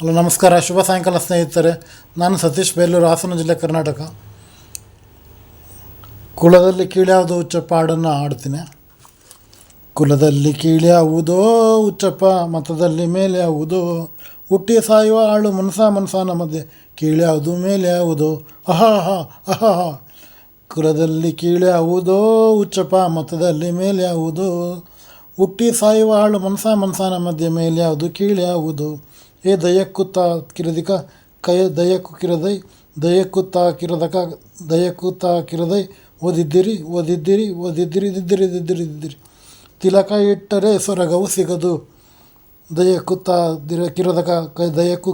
Hello, ನಮಸ್ಕಾರ. ಶುಭ ಸಾಯಂಕಾಲ ಸ್ನೇಹಿತರೆ. ನಾನು ಸತೀಶ್ ಬೇಲೂರು, ಹಾಸನ ಜಿಲ್ಲೆ ಕರ್ನಾಟಕ. ಕುಲದಲ್ಲಿ ಕೀಳ್ಯಾವುದು ಉಚ್ಚಪ್ಪ ಹಾಡನ್ನು ಹಾಡ್ತೀನಿ. ಕುಲದಲ್ಲಿ ಕೀಳ್ಯಾವುದೋ ಉಚ್ಚಪ್ಪ ಮತದಲ್ಲಿ ಮೇಲೆ ಯಾವುದೋ ಹುಟ್ಟಿ ಸಾಯುವ ಆಳು ಮನಸ ಮನಸಾನ ಮಧ್ಯೆ ಕೀಳ್ಯಾವುದು ಮೇಲೆ ಯಾವುದು ಅಹಾ ಹಾ ಅಹಾ. ಹಾ ಕುಲದಲ್ಲಿ ಕೀಳ್ಯಾವುದೋ ಉಚ್ಚಪ್ಪ ಮತದಲ್ಲಿ ಮೇಲೆ ಯಾವುದು ಹುಟ್ಟಿ ಸಾಯುವ ಆಳು ಮನಸ ಮನಸಾನ ಮಧ್ಯೆ ಮೇಲೆ ಯಾವುದು ಕೀಳ್ಯಾವುದು. ಏ ದಯಕ್ಕುತ್ತ ಕಿರದಿಕ, ಕೈ ದಯಕ್ಕು ಕಿರದೈ ದಯಕ್ಕುತ್ತ ಕಿರದಕ ದಯಕ್ಕುತ್ತ ಕಿರದೈ, ಓದಿದ್ದಿರಿ ಓದಿದ್ದಿರಿ ಓದಿದ್ದಿರಿ, ಇದ್ದಿರಿ ಇದ್ದಿರಿ ಇದ್ದಿರಿ. ತಿಲಕ ಇಟ್ಟರೆ ಸ್ವರಗವು ಸಿಗದು. ದಯಕ್ಕುತ್ತ ದಿರ ಕಿರದಕ, ಕೈ ದಯಕ್ಕು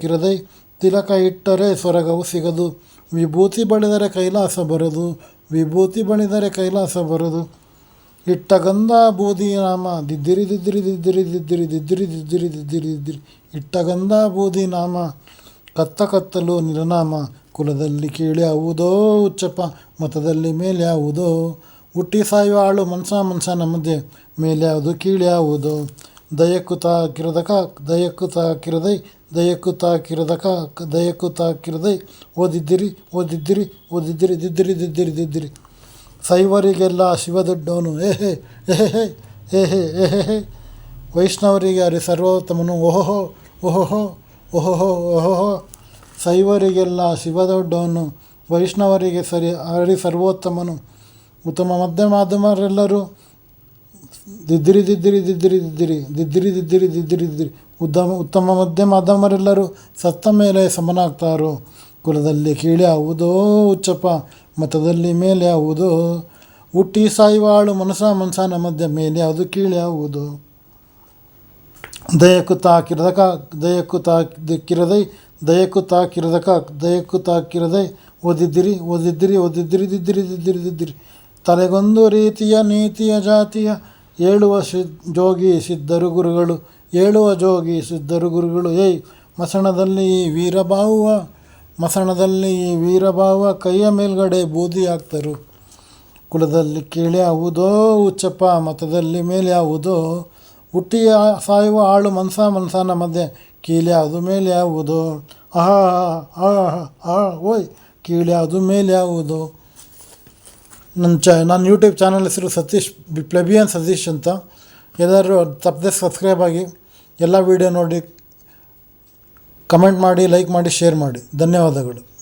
ಕಿರದೈ, ತಿಲಕ ಇಟ್ಟರೆ ಸ್ವರಗವು ಸಿಗದು. ವಿಭೂತಿ ಬಳಿದರೆ ಕೈಲಾಸ ಬರದು. ವಿಭೂತಿ ಬಳಿದರೆ ಕೈಲಾಸ ಬರದು. ಇಟ್ಟ ಗಂಧ ಬೂದಿ ನಾಮ ದಿದ್ದಿರಿ ದಿದ್ದಿರಿ ದಿದ್ದಿರಿ ದಿದ್ದಿರಿ ದಿದ್ದಿರಿ ದಿದ್ದಿರಿ ದಿದ್ದಿರಿ ದಿದ್ದಿರಿ. ಇಟ್ಟ ಗಂಧ ಬೂದಿ ನಾಮ ಕತ್ತ ಕತ್ತಲು ನಿರನಾಮ, ಕುಲದಲ್ಲಿ ಕೀಳ್ಯಾವುದೋ ಉಚ್ಚಪ್ಪ ಮತದಲ್ಲಿ ಮೇಲ್ಯಾವುದೋ ಹುಟ್ಟಿ ಸಾಯುವ ಆಳು ಮನ್ಸ ಮೇಲೆ ಮಧ್ಯೆ ಕೀಳಿ ಯಾವುದು ದಯಕ್ಕುತ ಕಿರದಕ ದಯಕ್ಕುತ ಕಿರದೈ ದಯಕ್ಕುತ ಕಿರದಕ ದಯಕ್ಕುತ ಕಿರದೈ. ಓದಿದ್ದಿರಿ ಓದಿದ್ದಿರಿ ಓದಿದ್ದಿರಿ, ದಿದ್ದಿರಿ ದಿದ್ದಿರಿ ದಿದ್ದಿರಿ. ಶೈವರಿಗೆಲ್ಲ ಶಿವ ದೊಡ್ಡವನು ಏ, ಹೇ ಏಹೇ ಹೇ ಹೇ ಹೇ ಹೇ ವೈಷ್ಣವರಿಗೆ ಅರಿ ಸರ್ವೋತ್ತಮನು, ಓಹೋ ಓಹೋ ಓಹೋ ಓಹೋ ಶೈವರಿಗೆಲ್ಲ ಶಿವ ದೊಡ್ಡವನು ವೈಷ್ಣವರಿಗೆ ಸರಿ, ಅರಿ ಸರ್ವೋತ್ತಮನು. ಉತ್ತಮ ಮಧ್ಯ ಮಾಧ್ಯಮರೆಲ್ಲರೂ, ದಿದ್ದಿರಿ ದಿದ್ದಿರಿ ದಿದ್ದಿರಿ ದಿದ್ದಿರಿ ದಿದ್ದಿರಿ ದಿದ್ದಿರಿ ದಿದ್ದಿರಿ ದಿದ್ದಿರಿ. ಉತ್ತಮ ಉತ್ತಮ ಮಧ್ಯ ಮಾಧ್ಯಮರೆಲ್ಲರೂ ಸತ್ತ ಮೇಲೆ ಸಮನಾಗ್ತಾರೋ? ಕುಲದಲ್ಲಿ ಕೀಳ್ಯಾವುದೋ ಉಚ್ಚಪ್ಪ, ಮತದಲ್ಲಿ ಮೇಲೆ ಯಾವುದೋ ಹುಟ್ಟಿ ಸಾಯಿವಾಳು ಮನಸ ಮನಸನ ಮಧ್ಯ ಮೇಲೆ ಅದು ಕೀಳ್ಯಾವುದು ದಯಕ್ಕೂ ಕಿರದಕ ದಯಕ್ಕೂ ಕಿರದೈ ದಯಕ್ಕೂ ಕಿರದಕ ದಯಕ್ಕೂ ತಾಕಿರದೈ ಓದಿದ್ದಿರಿ ಓದಿದ್ದಿರಿ ಓದಿದ್ದಿರಿ, ದಿದ್ದಿರಿ ದಿದ್ದಿರಿ ದಿದ್ದಿರಿ. ತಲೆಗೊಂದು ರೀತಿಯ ನೀತಿಯ ಜಾತಿಯ ಏಳುವ ಸಿದ್ ಜೋಗಿ ಸಿದ್ಧರು ಗುರುಗಳು, ಏಳುವ ಜೋಗಿ ಸಿದ್ಧರು ಗುರುಗಳು. ಏಯ್, ಮಸಣದಲ್ಲಿ ವೀರಭಾವ ಮಸಣದಲ್ಲಿ ವೀರಭಾವ ಕೈಯ ಮೇಲ್ಗಡೆ ಬೂದಿ ಹಾಕ್ತರು. ಕುಲದಲ್ಲಿ ಕೀಳ್ಯಾವುದೋ ಉಚ್ಚಪ್ಪ ಮತದಲ್ಲಿ ಮೇಲೆ ಯಾವುದೋ ಹುಟ್ಟಿ ಸಾಯುವ ಆಳು ಮನ್ಸ ಮನಸನ ಮಧ್ಯೆ ಕೀಳ್ಯಾವುದು ಮೇಲೆ ಯಾವುದೋ ಆಹಾ ಆ ಓಯ್ ಕೀಳ್ಯಾವುದು ಮೇಲೆ ಯಾವುದೋ ನನ್ನ ಚ ನನ್ನ ಯೂಟ್ಯೂಬ್ ಚಾನಲ್ ಹೆಸರು ಸತೀಶ್ ಪ್ಲೆಬಿಯನ್ ಸತೀಶ್ ಅಂತ. ಎಲ್ಲರೂ ತಪ್ಪದೆ ಸಬ್ಸ್ಕ್ರೈಬ್ ಆಗಿ ಎಲ್ಲ ವೀಡಿಯೋ ನೋಡಿ. ಕಮೆಂಟ್ ಮಾಡಿ ಲೈಕ್ ಮಾಡಿ ಶೇರ್ ಮಾಡಿ. ಧನ್ಯವಾದಗಳು.